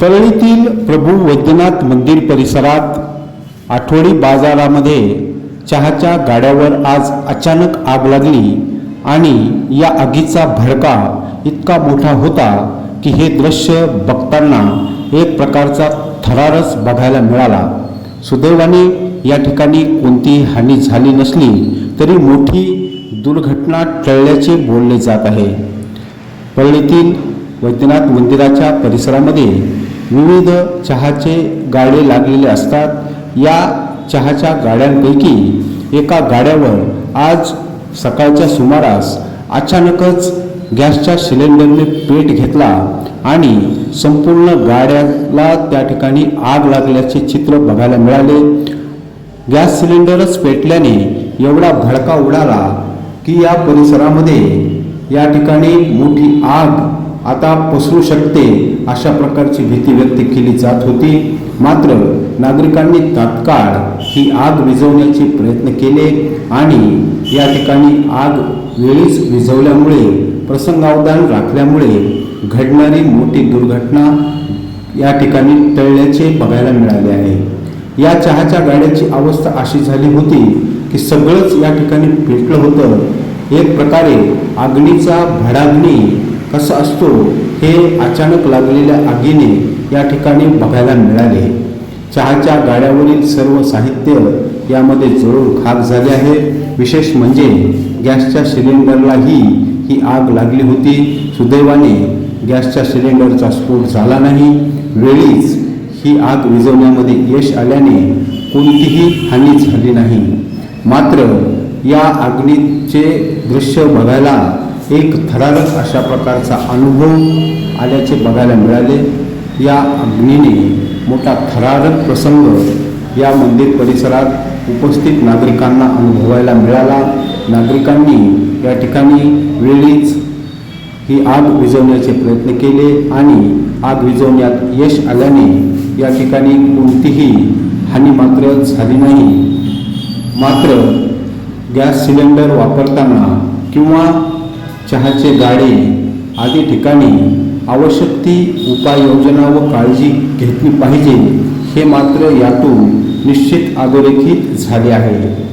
परळीतील प्रभू वैद्यनाथ मंदिर परिसरात आठवडी बाजारामध्ये चहाच्या गाड्यावर आज अचानक आग लागली आणि या आगीचा भडका इतका मोठा होता की हे दृश्य बघताना एक प्रकारचा थरारच बघायला मिळाला. सुदैवाने या ठिकाणी कोणतीही हानी झाली नसली तरी मोठी दुर्घटना टळल्याचे बोलले जात आहे. परळीतील वैद्यनाथ मंदिराच्या परिसरामध्ये विविध चहाचे गाडे लागलेले असतात. या चहाच्या गाड्यांपैकी एका गाड्यावर आज सकाळच्या सुमारास अचानकच गॅसच्या सिलेंडरने पेट घेतला आणि संपूर्ण गाड्याला त्या ठिकाणी आग लागल्याचे चित्र बघायला मिळाले. गॅस सिलेंडरच पेटल्याने एवढा भडका उडाला की या परिसरामध्ये या ठिकाणी मोठी आग आता पसरू शकते अशा प्रकारची भीती व्यक्त केली जात होती. मात्र नागरिकांनी तात्काळ ही आग विझवण्याचे प्रयत्न केले आणि या ठिकाणी आग वेळीच विझवल्यामुळे प्रसंगावधान राखल्यामुळे घडणारी मोठी दुर्घटना या ठिकाणी टळल्याचे बघायला मिळाले आहे. या चहाच्या गाड्याची अवस्था अशी झाली होती की सगळंच या ठिकाणी पेटलं होतं. एक प्रकारे आग्नीचा भडाग्नी कसा असतो हे अचानक लागलेल्या आगीने या ठिकाणी बघायला मिळाले. चहाच्या गाड्यावरील सर्व साहित्य यामध्ये जळून खाक झाले आहे. विशेष म्हणजे गॅसच्या सिलेंडरलाही ही आग लागली होती. सुदैवाने गॅसच्या सिलेंडरचा स्फोट झाला नाही. वेळीच ही आग विझवण्यामध्ये यश आल्याने कोणतीही हानी झाली नाही. मात्र या आगीचे दृश्य बघायला एक थरारक अशा प्रकारचा अनुभव आल्याचे बघायला मिळाले. या अग्नीने मोठा थरारक प्रसंग या मंदिर परिसरात उपस्थित नागरिकांना अनुभवायला मिळाला. नागरिकांनी या ठिकाणी वेळीच ही आग विझवण्याचे प्रयत्न केले आणि आग विझवण्यात यश आल्याने या ठिकाणी कोणतीही हानी मात्र झाली नाही. मात्र गॅस सिलेंडर वापरताना किंवा चहाचे गाडे आदी ठिकाणी आवश्यक ती उपाययोजना व काळजी घेतली पाहिजे हे मात्र यातून निश्चित अधोरेखित झाले आहे.